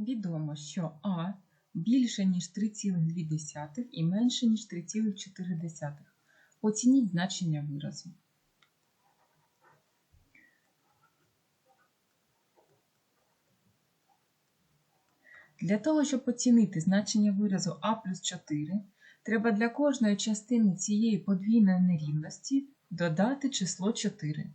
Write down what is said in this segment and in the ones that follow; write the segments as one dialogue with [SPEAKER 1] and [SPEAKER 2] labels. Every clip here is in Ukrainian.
[SPEAKER 1] Відомо, що А більше, ніж 3,2 і менше, ніж 3,4. Оцініть значення виразу. Для того, щоб оцінити значення виразу А плюс 4, треба для кожної частини цієї подвійної нерівності додати число 4.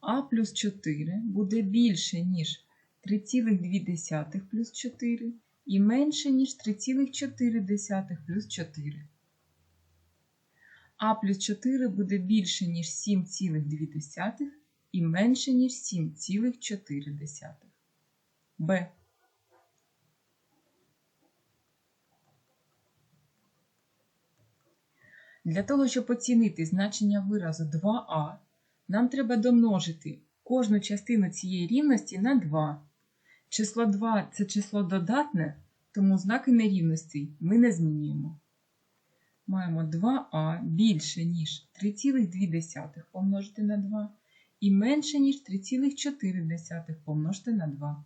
[SPEAKER 1] А плюс 4 буде більше, ніж 3,2 плюс 4 і менше, ніж 3,4 плюс 4. А плюс 4 буде більше, ніж 7,2 і менше, ніж 7,4. Б. Для того, щоб оцінити значення виразу 2а, нам треба домножити кожну частину цієї рівності на 2. Число 2 це число додатне, тому знаки нерівностей ми не змінюємо. Маємо 2а більше, ніж 3,2 помножити на 2 і менше, ніж 3,4 помножити на 2.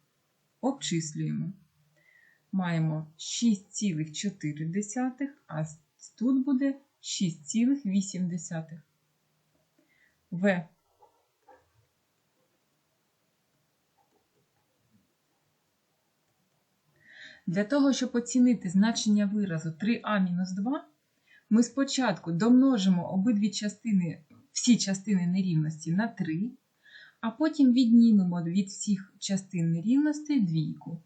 [SPEAKER 1] Обчислюємо. Маємо 6,4, а тут буде 6,8. В. Для того, щоб оцінити значення виразу 3а-2, ми спочатку домножимо обидві частини, всі частини нерівності на 3, а потім віднімемо від всіх частин нерівності двійку.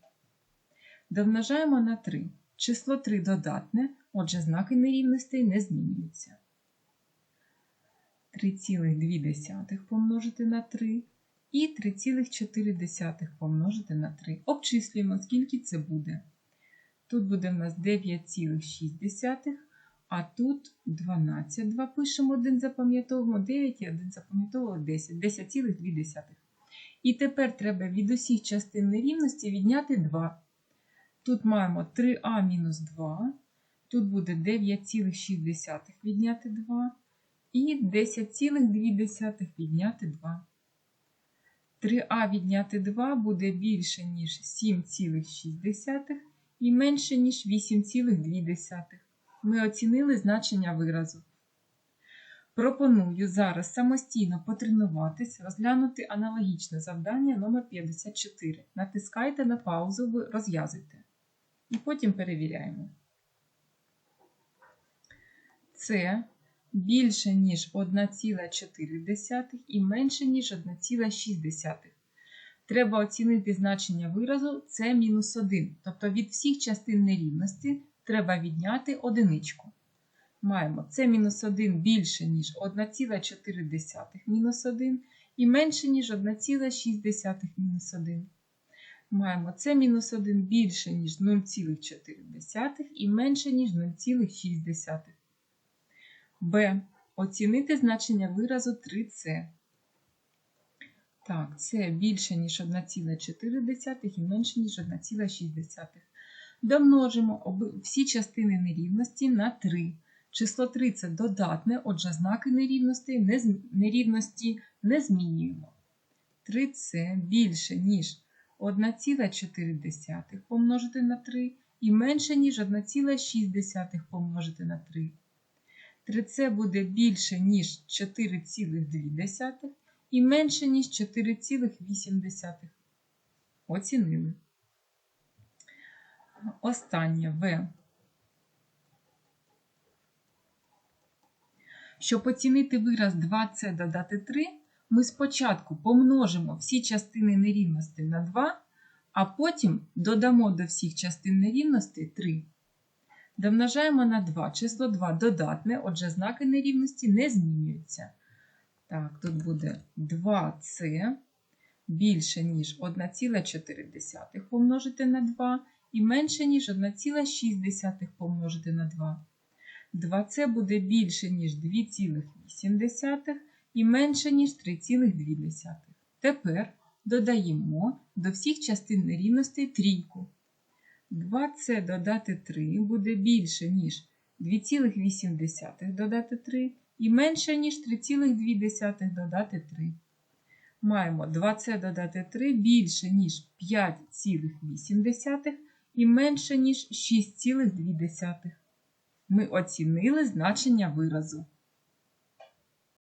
[SPEAKER 1] Домножаємо на 3. Число 3 додатне, отже, знаки нерівностей не змінюються. 3,2 помножити на 3 і 3,4 помножити на 3. Обчислюємо, скільки це буде. Тут буде в нас 9,6, а тут 12. 2 пишемо, 1 запам'ятовуємо, 9 і 1 запам'ятовуємо 10, 10,2. І тепер треба від усіх частин нерівності відняти 2. Тут маємо 3а мінус 2, тут буде 9,6 відняти 2 і 10,2 відняти 2. 3а відняти 2 буде більше, ніж 7,6 і менше, ніж 8,2. Ми оцінили значення виразу. Пропоную зараз самостійно потренуватись, розглянути аналогічне завдання номер 54. Натискайте на паузу, розв'язуйте. І потім перевіряємо. Це більше, ніж 1,4 і менше, ніж 1,6. Треба оцінити значення виразу це мінус 1. Тобто від всіх частин нерівності треба відняти одиничку. Маємо це мінус 1 більше, ніж 1,4 мінус 1 і менше, ніж 1,6 мінус 1. Маємо це мінус 1 більше, ніж 0,4 і менше, ніж 0,6. Б. Оцінити значення виразу 3С. Так, це більше, ніж 1,4 і менше, ніж 1,6. Домножимо всі частини нерівності на 3. Число 3 це додатне, отже, знаки нерівності не, нерівності не змінюємо. 3С більше, ніж 1,4 помножити на 3 і менше, ніж 1,6 помножити на 3. 3С буде більше, ніж 4,2 і менше, ніж 4,8. Оцінили. Останнє В. Щоб оцінити вираз 2С додати 3, ми спочатку помножимо всі частини нерівності на 2, а потім додамо до всіх частин нерівності 3. Домножаємо на 2. Число 2 додатне, отже, знаки нерівності не змінюються. Так, тут буде 2С більше, ніж 1,4 помножити на 2 і менше, ніж 1,6 помножити на 2. 2С буде більше, ніж 2,8 і менше, ніж 3,2. Тепер додаємо до всіх частин нерівностей трійку. 2С додати 3 буде більше, ніж 2,8 додати 3 і менше, ніж 3,2 додати 3. маємо 2c додати 3 більше, ніж 5,8 і менше, ніж 6,2. Ми оцінили значення виразу.